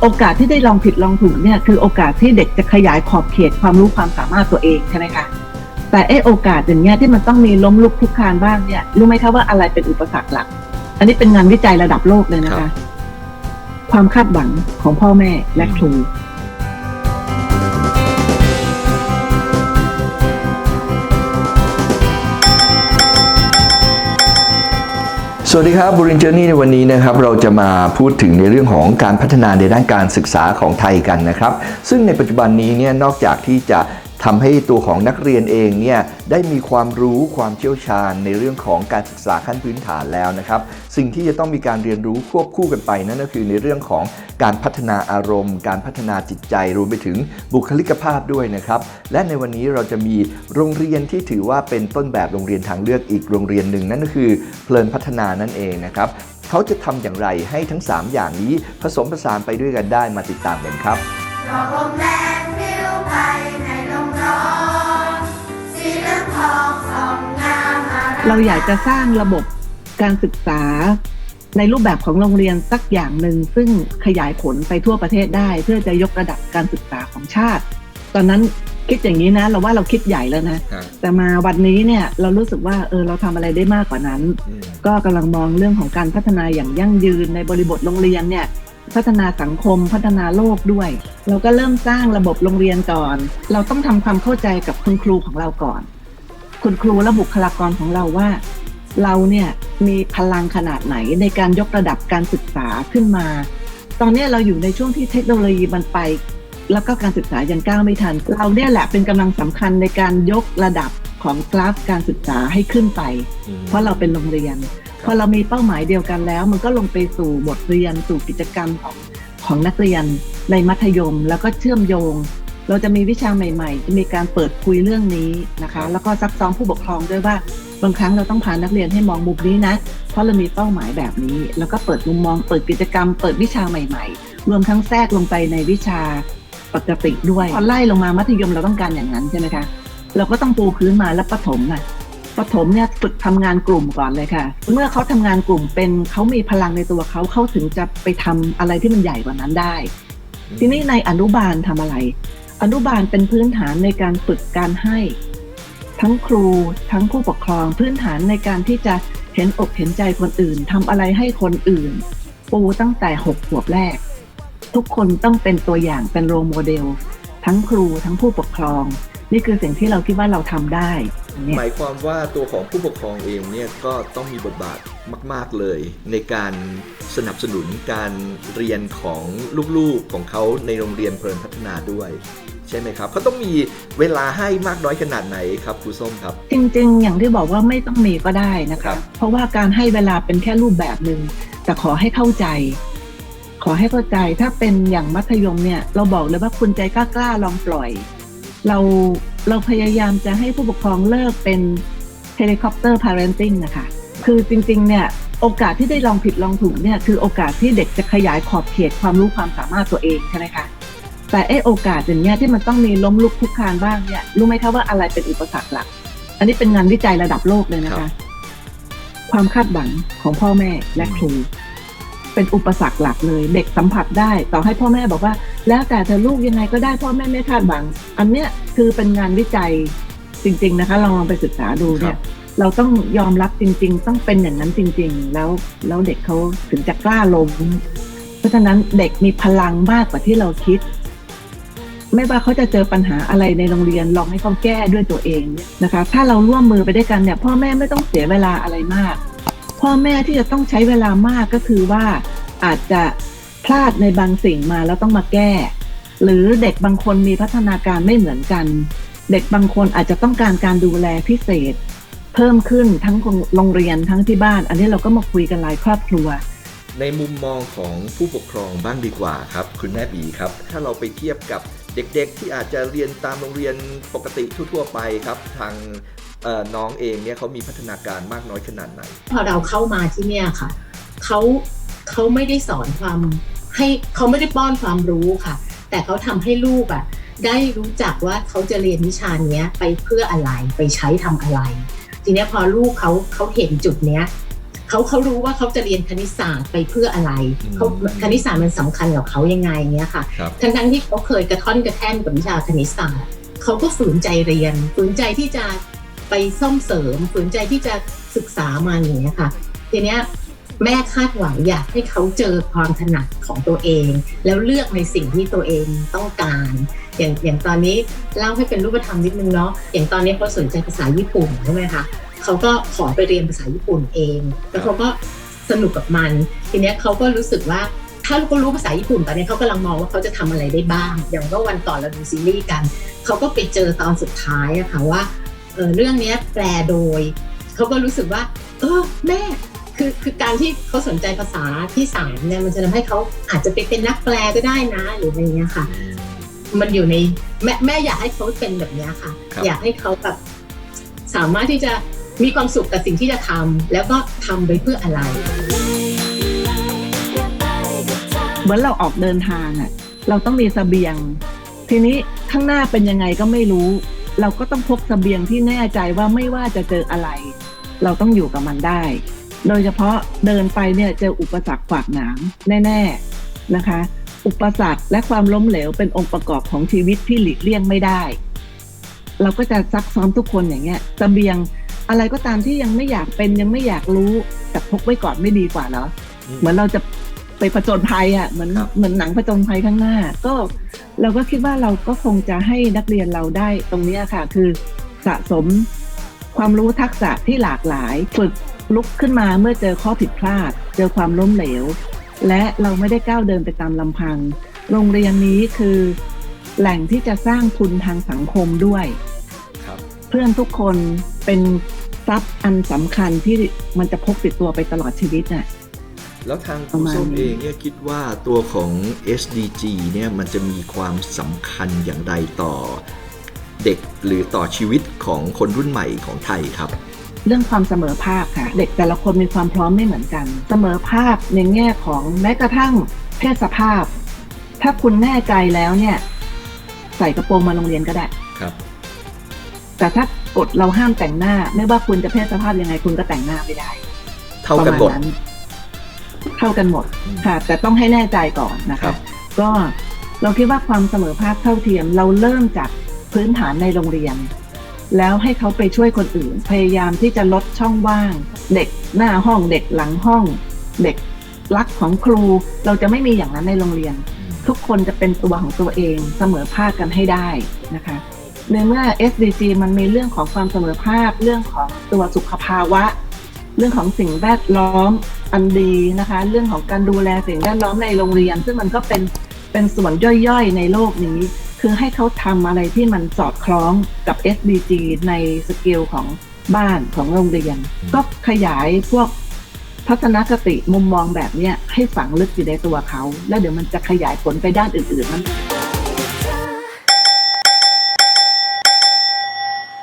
โอกาสที่ได้ลองผิดลองถูกเนี่ยคือโอกาสที่เด็กจะขยายขอบเขตความรู้ความสามารถตัวเองใช่ไหมคะแต่ไอโอกาสอย่างเงี้ยที่มันต้องมีล้มลุกคลุกคลานบ้างเนี่ยรู้ไหมคะว่าอะไรเป็นอุปสรรคหลัก อันนี้เป็นงานวิจัยระดับโลกเลยนะครัคะบความคาดหวังของพ่อแม่และครู วัสดีครับบูรินเจอร์นี่ในวันนี้นะครับเราจะมาพูดถึงในเรื่องของการพัฒนาในด้านการศึกษาของไทยกันนะครับ ซึ่งในปัจจุบันนี้เนี่ยนอกจากที่จะ ทำให้ตัวของนักเรียนเองเนี่ยได้มีความรู้ความเชี่ยวชาญในเรื่องของการศึกษาขั้นพื้นฐานแล้วนะครับ สิ่งที่จะต้องมีการเรียนรู้ควบคู่กันไปนั่นก็คือในเรื่องของการพัฒนาอารมณ์ การพัฒนาจิตใจรวมไปถึงบุคลิกภาพด้วยนะครับ และในวันนี้เราจะมีโรงเรียนที่ถือว่าเป็นต้นแบบโรงเรียนทางเลือกอีกโรงเรียนหนึ่งนั่นก็คือเพลินพัฒนานั่นเองนะครับเขาจะทำอย่างไรให้ทั้ง 3 อย่างนี้ผสมผสานไปด้วยกันได้มาติดตามกันครับ เราอยากจะสร้างระบบการศึกษาในรูปแบบของโรงเรียนสักอย่างหนึ่งซึ่งขยายผลไปทั่วประเทศได้ เพื่อจะยกระดับการศึกษาของชาติ ตอนนั้นคิดอย่างนี้นะ เราว่าเราคิดใหญ่แล้วนะ แต่มาวันนี้เนี่ยเรารู้สึกว่าเออเราทำอะไรได้มากกว่านั้น ก็กำลังมองเรื่องของการพัฒนาอย่างยั่งยืนในบริบทโรงเรียนเนี่ยพัฒนาสังคมพัฒนาโลกด้วย เราก็เริ่มสร้างระบบโรงเรียนก่อน เราต้องทำความเข้าใจกับคุณครูของเราก่อน คุณครูและบุคลากรของเราว่า เราเนี่ยมีพลังขนาดไหนในการยกระดับการศึกษาขึ้นมา ตอนนี้เราอยู่ในช่วงที่เทคโนโลยีมันไป แล้วก็การศึกษายังก้าวไม่ทัน เราเนี่ยแหละเป็นกำลังสำคัญในการยกระดับของกราฟการศึกษาให้ขึ้นไป เพราะเราเป็นโรงเรียน พอเรามีเป้าหมายเดียวกันแล้ว มันก็ลงไปสู่บทเรียนสู่กิจกรรมของของนักเรียนในมัธยม แล้วก็เชื่อมโยง เราจะมีวิชาใหม่ ๆ จะมีการเปิดคุยเรื่องนี้นะคะ แล้วก็ซักซ้อมผู้ปกครองด้วยว่าบางครั้งเราต้องพานักเรียนให้มองมุมนี้นะ เพราะเรามีเป้าหมายแบบนี้ แล้วก็เปิดมุมมอง เปิดกิจกรรม เปิดวิชาใหม่ ๆ รวมทั้งแทรกลงไปในวิชาปกติด้วย พอไล่ลงมามัธยมเราต้องการอย่างนั้นใช่ไหมคะ เราก็ต้องปูพื้นมาแล้วประถมอะประถมเนี่ยฝึกทำงานกลุ่มก่อนเลยค่ะ เมื่อเขาทำงานกลุ่มเป็นเขามีพลังในตัวเขาเขาถึงจะไปทำอะไรที่มันใหญ่กว่านั้นได้ ทีนี้ในอนุบาลทำอะไร อนุบาลเป็นพื้นฐานในการฝึกการให้ ทั้งครูทั้งผู้ปกครองพื้นฐานในการที่จะเห็นอกเห็นใจคนอื่นทำอะไรให้คนอื่น ปูตั้งแต่หกขวบแรก ทุกคนต้องเป็นตัวอย่างเป็นโรโมเดล ทั้งครูทั้งผู้ปกครอง นี่คือสิ่งที่เราคิดว่าเราทำได้หมายความว่าตัวของผู้ปกครองเองเนี่ยก็ต้องมีบทบาทมาก ๆ เลย ในการสนับสนุนการเรียนของลูกๆของเขาในโรงเรียนเพลินพัฒนาด้วย ใช่ไหมครับเขาต้องมีเวลาให้มากน้อยขนาดไหนครับครูส้มครับ จริง ๆ อย่างที่บอกว่าไม่ต้องมีก็ได้นะครัคะบเพราะว่าการให้เวลาเป็นแค่รูปแบบหนึ่งแต่ขอให้เข้าใจ ขอให้เข้าใจถ้าเป็นอย่างมัธยมเนี่ย เราบอกเลยว่าคุณใจกล้าๆลองปล่อย เราเราพยายามจะให้ผู้ปกครองเลิกเป็นเฮลิคอปเตอร์พา r e n t i n g นะคะคือจริงๆเนี่ยโอกาสที่ได้ลองผิดลองถูกเนี่ยคือโอกาสที่เด็กจะขยายขอบเขตความรู้ความสามารถตัวเองใช่ไหมคะ แต่ไอโอกาสอย่างเนี้ยที่มันต้องมีล้มลุกคลุกคลานบ้างเนี่ยรู้ไหมคะว่าอะไรเป็นอุปสรรคหลัก อันนี้เป็นงานวิจัยระดับโลกเลยนะครัคะบความคาดหวังของพ่อแม่และครูเป็นอุปสรรคหลักเลย เด็กสัมผัสได้ ต่อให้พ่อแม่บอกว่า แล้วแต่เธอลูกยังไงก็ได้พ่อแม่ไม่คาดหวัง อันเนี้ยคือเป็นงานวิจัยจริง ๆนะคะลองลองไปศึกษาดูเนี่ยเราต้องยอมรับจริง ๆ ต้องเป็นอย่างนั้นจริง ๆ แล้วแล้วเด็กเขาถึงจะกล้าล้มเพราะฉะนั้นเด็กมีพลังมากกว่าที่เราคิด ไม่ว่าเขาจะเจอปัญหาอะไรในโรงเรียนลองให้เขาแก้ด้วยตัวเองนะคะ ถ้าเราร่วมมือไปด้วยกันเนี่ยพ่อแม่ไม่ต้องเสียเวลาอะไรมาก พ่อแม่ที่จะต้องใช้เวลามากก็คือว่าอาจจะพลาดในบางสิ่งมาแล้วต้องมาแก้ หรือเด็กบางคนมีพัฒนาการไม่เหมือนกัน เด็กบางคนอาจจะต้องการการดูแลพิเศษ เพิ่มขึ้นทั้งโรงเรียนทั้งที่บ้าน อันนี้เราก็มาคุยกันหลายครอบครัวในมุมมองของผู้ปกครองบ้างดีกว่าครับ คุณแม่บีครับ ถ้าเราไปเทียบกับ เด็กๆที่อาจจะเรียนตามโรงเรียนปกติทั่วๆไปครับทางน้องเองเนี่ยเขามีพัฒนาการมากน้อยขนาดไหน พอเราเข้ามาที่เนี่ยค่ะเขาเขาไม่ได้สอนความให้เขาไม่ได้ป้อนความรู้ค่ะ แต่เขาทำให้ลูกอะได้รู้จักว่าเขาจะเรียนวิชาเนี้ยไปเพื่ออะไรไปใช้ทำอะไร ทีเนี้ยพอลูกเขาเขาเห็นจุดเนี้ย เขาเขารู้ว่าเขาจะเรียนคณิตศาสตร์ไปเพื่ออะไรอืมเขาคณิตศาสตร์มันสำคัญกับเขายังไงเงี้ยค่ะครับทั้งทั้งๆที่เขาเคยกระท่อนกระแท่นกับวิชาคณิตศาสตร์เขาก็ฝืนใจเรียน ฝืนใจที่จะไปซ่อมเสริม ฝืนใจที่จะศึกษามันอย่างเงี้ยค่ะทีเนี้ยแม่คาดหวังอยากให้เขาเจอความถนัดของตัวเอง แล้วเลือกในสิ่งที่ตัวเองต้องการ อย่างอย่างตอนนี้เล่าให้เป็นรูปธรรมนิดนึงเนาะอย่างตอนนี้เขาสนใจภาษาญี่ปุ่นใช่ไหมคะ เขาก็ขอไปเรียนภาษาญี่ปุ่นเอง แล้วเขาก็สนุกกับมัน ทีเนี้ยเขาก็รู้สึกว่าถ้าเขารู้ภาษาญี่ปุ่นตอนนี้เขากำลังมองว่าเขาจะทำอะไรได้บ้าง อย่างเมื่อวันก่อนเราดูซีรีส์กัน เขาก็ไปเจอตอนสุดท้ายอะค่ะว่าเออเรื่องเนี้ยแปลโดย เขาก็รู้สึกว่าเออแม่คือคือการที่เขาสนใจภาษาที่สามเนี่ยมันจะทำให้เขาอาจจะไปเป็นนักแปลก็ได้นะหรืออะไรเงี้ยค่ะ มันอยู่ในแม่แม่อยากให้เขาเป็นแบบเนี้ยค่ะครับอยากให้เขาแบบสามารถที่จะ มีความสุขกับสิ่งที่จะทำแล้วก็ทำไปเพื่ออะไร เหมือนเราออกเดินทางอะเราต้องมีเสบียง ทีนี้ข้างหน้าเป็นยังไงก็ไม่รู้ เราก็ต้องพกเสบียงที่แน่ใจว่าไม่ว่าจะเจออะไร เราต้องอยู่กับมันได้ โดยเฉพาะเดินไปเนี่ยเจออุปสรรคขวากหนามแน่ ๆนะคะ อุปสรรคและความล้มเหลวเป็นองค์ประกอบของชีวิตที่หลีกเลี่ยงไม่ได้ เราก็จะซักซ้อมทุกคนอย่างเงี้ยเสบียง อะไรก็ตามที่ยังไม่อยากเป็นยังไม่อยากรู้แต่พกไว้ก่อนไม่ดีกว่าเหรอเหมือนเราจะไปผจญภัยอะเหมือนครับเหมือนหนังผจญภัยข้างหน้า ก็เราก็คิดว่าเราก็คงจะให้นักเรียนเราได้ตรงเนี้ยค่ะ คือสะสมความรู้ทักษะที่หลากหลาย ฝึกลุกขึ้นมาเมื่อเจอข้อผิดพลาด เจอความล้มเหลว และเราไม่ได้ก้าวเดินไปตามลำพัง โรงเรียนนี้คือ แหล่งที่จะสร้างทุนทางสังคมด้วยครับ เพื่อนทุกคนเป็นทรัพย์อันสำคัญที่มันจะพกติดตัวไปตลอดชีวิตน่ะ แล้วทางคปรูระมาณส้มนี้เองเนี่ยคิดว่าตัวของ SDG เนี่ยมันจะมีความสำคัญอย่างไรต่อเด็กหรือต่อชีวิตของคนรุ่นใหม่ของไทยครับ เรื่องความเสมอภาคค่ะ เด็กแต่ละคนมีความพร้อมไม่เหมือนกัน เสมอภาคในแง่ของแม้กระทั่งเพศสภาพ ถ้าคุณแน่ใจแล้วเนี่ย ใส่กระโปรงมาโรงเรียนก็ได้ครับ แต่ถ้ากฎเราห้ามแต่งหน้า ไม่ว่าคุณจะเพศสภาพยังไงคุณก็แต่งหน้าไม่ได้เท่ากันหมดประณเท่ากันหมดอืมค่ะ แต่ต้องให้แน่ใจก่อนนะครัคะบก็เราคิดว่าความเสมอภาคเท่าเทียม เราเริ่มจากพื้นฐานในโรงเรียน แล้วให้เขาไปช่วยคนอื่น พยายามที่จะลดช่องว่าง เด็กหน้าห้องเด็กหลังห้อง เด็กรักของครู เราจะไม่มีอย่างนั้นในโรงเรียน ทุกคนจะเป็นตัวของตัวเองเสมอภาคกันให้ได้นะคะ ในเมื่อ SDG มันมีเรื่องของความเสมอภาค เรื่องของตัวสุขภาวะ เรื่องของสิ่งแวดล้อมอันดีนะคะ เรื่องของการดูแลสิ่งแวดล้อมในโรงเรียน ซึ่งมันก็เป็นเป็นส่วนย่อยๆ ในโลกนี้ คือให้เขาทำอะไรที่มันสอดคล้องกับ SDG ในสเกลของบ้านของโรงเรียน ก็ขยายพวกทัศนคติมุมมองแบบนี้ให้ฝังลึกอยู่ในตัวเขา แล้วเดี๋ยวมันจะขยายผลไปด้านอื่นๆมัน